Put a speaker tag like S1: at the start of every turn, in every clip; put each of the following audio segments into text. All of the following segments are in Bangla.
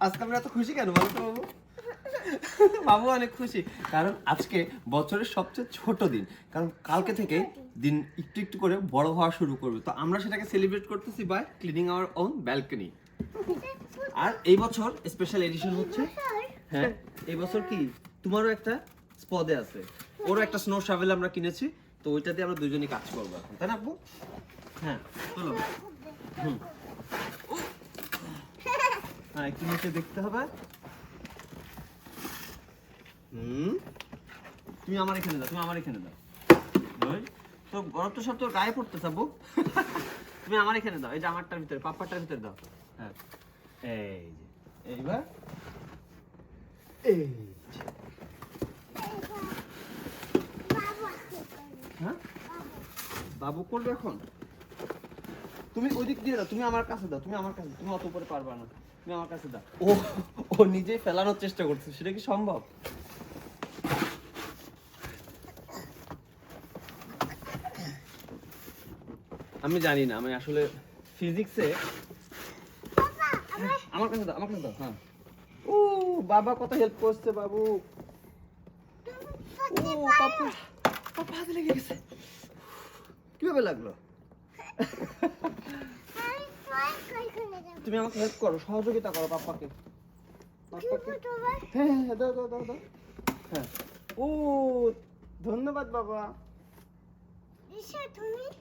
S1: আজকে আমরা এত খুশি কেন বলো তো বাবু? বাবু অনেক খুশি। কারণ আজকে বছরের সবচেয়ে ছোট দিন। কারণ কালকে থেকে দিন একটু একটু করে বড় হওয়া শুরু করবে। তো আমরা সেটাকে সেলিব্রেট করতেছি by cleaning our own balcony আর এই বছর স্পেশাল এডিশন হচ্ছে হ্যাঁ এই বছর কি? তোমারও একটা স্পদে আছে। ওরও একটা স্নো শাভেল আমরা কিনেছি। তো ওইটা দিয়ে আমরা দুজনেই কাজ করব এখন। তাই না, আব্বু? হ্যাঁ চলো। হুম। হ্যাঁ একটু নিচে দেখতে হবে। হুম? তুমি আমার এখানে দাও তুমি আমার এখানে দাও। ওই? তো বরফ তো সব তোর গায়ে পড়তেছে আব্বু। তুমি আমার এখানে দাও এই যে আমারটার ভিতরে পাপ্পারটার ভিতরে দাও। হ্যাঁ। এই যে এইবার। এই হ্যাঁ? বাবু করবে এখন? তুমি দিয়ে দাও তুমি আমার কাছে দাও তুমি আমার কাছে তুমি অত উপরে পারবা না তুমি আমার কাছে দাও। ও ও নিজেই ফেলানোর চেষ্টা করছে সেটা কি সম্ভব? আমি জানি না আমি আসলে ফিজিক্সে আমার কাছে দাও আমার কাছে দাও হ্যাঁ। ও বাবা কত হেল্প করছে বাবু। ও পাপা পাপা হাতে লেগে গেছে। কীভাবে লাগল? তুমি আমাকে হেল্প করো সহযোগিতা করো পাপ্পাকে। পাপ্পাকে হ্যাঁ হ্যাঁ দাও দাও দাও দাও। হ্যাঁ। ও ধন্যবাদ বাবা।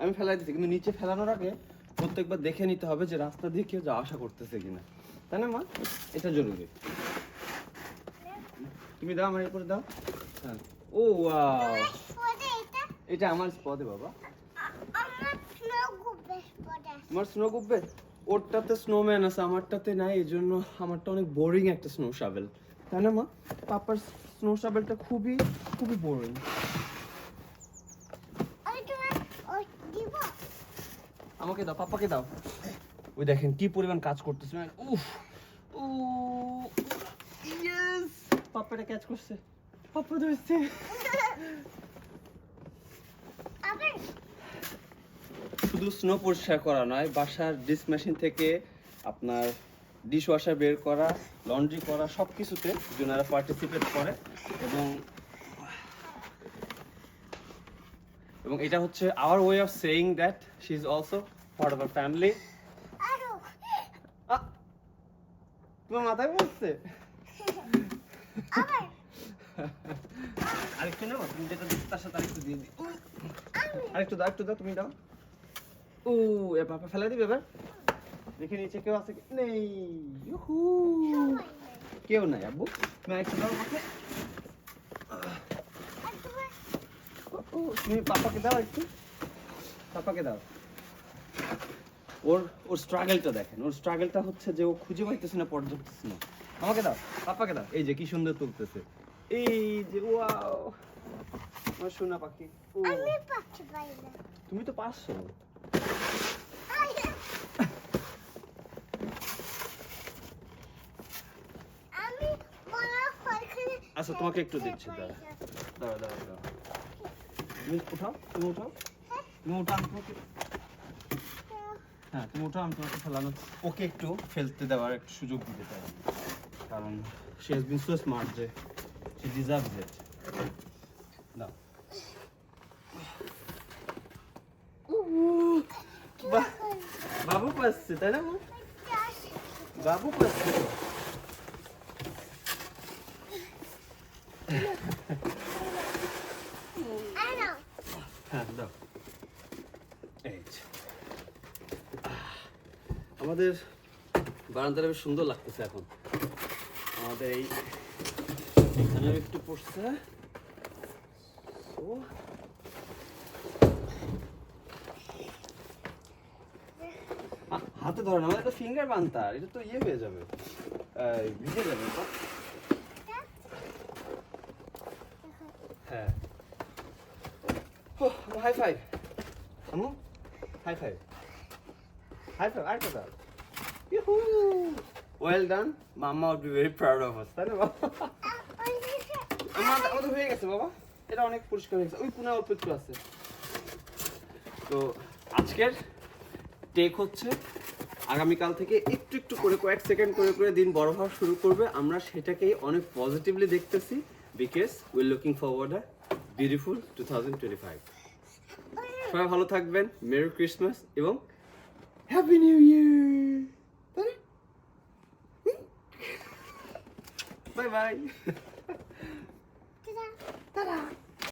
S1: আমি ফেলাই দিচ্ছি কিন্তু নিচে ফেলানোর আগে প্রত্যেকবার দেখে নিতে হবে যে রাস্তা দিয়ে কেউ যাওয়া আসা করতেছে কিনা। তাই না মা? এটা জরুরি। তুমি দাও আমার এরপরে দাও। হ্যাঁ। ও এটা আমার স্পদে বাবা। তোমার স্নো গুববে ওরটাতে স্নোম্যান আছে আমারটাতে নাই এই জন্য আমারটা অনেক বোরিং একটা স্নো শাভেল তাই না মা? পাপার স্নো শাভেলটা খুবই খুবই বোরিং আমাকে দাও পাপাকে দাও। ওই দেখেন কি পরিমাণ কাজ করতেছে উফ ও ইয়েস পাপাটা ক্যাচ করছে। পাপা ধরছে। শুধু স্নো পরিষ্কার করা নয় বাসার ডিস মেশিন থেকে আপনার ডিশ ওয়াশার বের করা লন্ড্রি করা সব কিছুতে জুনারা পার্টিসিপেট করে এবং এবং এটা হচ্ছে our way of saying that she is also part of our family তোমার মাথায় বসছে আরেকটু নেব তুমি যেটা তার সাথে আরেকটু দিয়ে দিই আরেকটু দাও একটু দাও তুমি দাও। ও এ বাবা ফেলে দিবে এবার? দেখে নিচে কেউ আছে কি? নেই। ইউহু। কেউ নাই আব্বু। তুমি আরেকটু দাও আমাকে। তুমি পাপাকে দাও একটু। পাপাকে দাও। ওর ওর স্ট্রাগলটা দেখেন। ওর স্ট্রাগলটা হচ্ছে যে ও খুঁজে পাইতেছে না পর্যাপ্ত না আমাকে দাও পাপাকে দাও। এই যে কি সুন্দর তুলতেছে। এই যে ওয়াও। আমার সোনা পাখি। ও। তুমি তো পারছ। আচ্ছা তোমাকে একটু দিচ্ছি, দাঁড়া। দাঁড়া দাঁড়া তুমি উঠাও তুমি উঠাও। তুমি উঠাও তোমাকে হ্যাঁ তুমি উঠাও, আমি তোমাকে ফেলানো ওকে একটু ফেলতে দেওয়ার একটু সুযোগ দিতে চাই। কারণ সে হ্যাজ বিন সো স্মার্ট যে সে ডিজার্ভস ইট দাও বাহ, পাচ্ছে তাই না বাবু তো। হ্যাঁ আমাদের বারান্দাটা বেশ সুন্দর লাগতেছে এখন। আমাদের এই এখানেও একটু পড়ছে ও আ- হাতে ধরে না আমাদের একটা ফিঙ্গার বানতার, এটা তো ইয়ে হয়ে যাবে। ভিজে যাবে, তো। হ্যাঁ। High five Amu high five high five R well done would be very proud of us তাই বাবা? আমার হয়ে গেছে, বাবা। এটা অনেক পরিষ্কার হয়ে গেছে। ওই কোনা অল্প একটু আছে। তো, আজকের টেক হচ্ছে আগামীকাল থেকে একটু একটু করে, কয়েক সেকেন্ড করে করে দিন বড় হওয়া শুরু করবে। আমরা সেটাকেই অনেক পজিটিভলি দেখতেছি because we looking forward a beautiful two thousand twenty five সবাই ভালো থাকবেন মেরি ক্রিসমাস এবং happy New Year bye bye.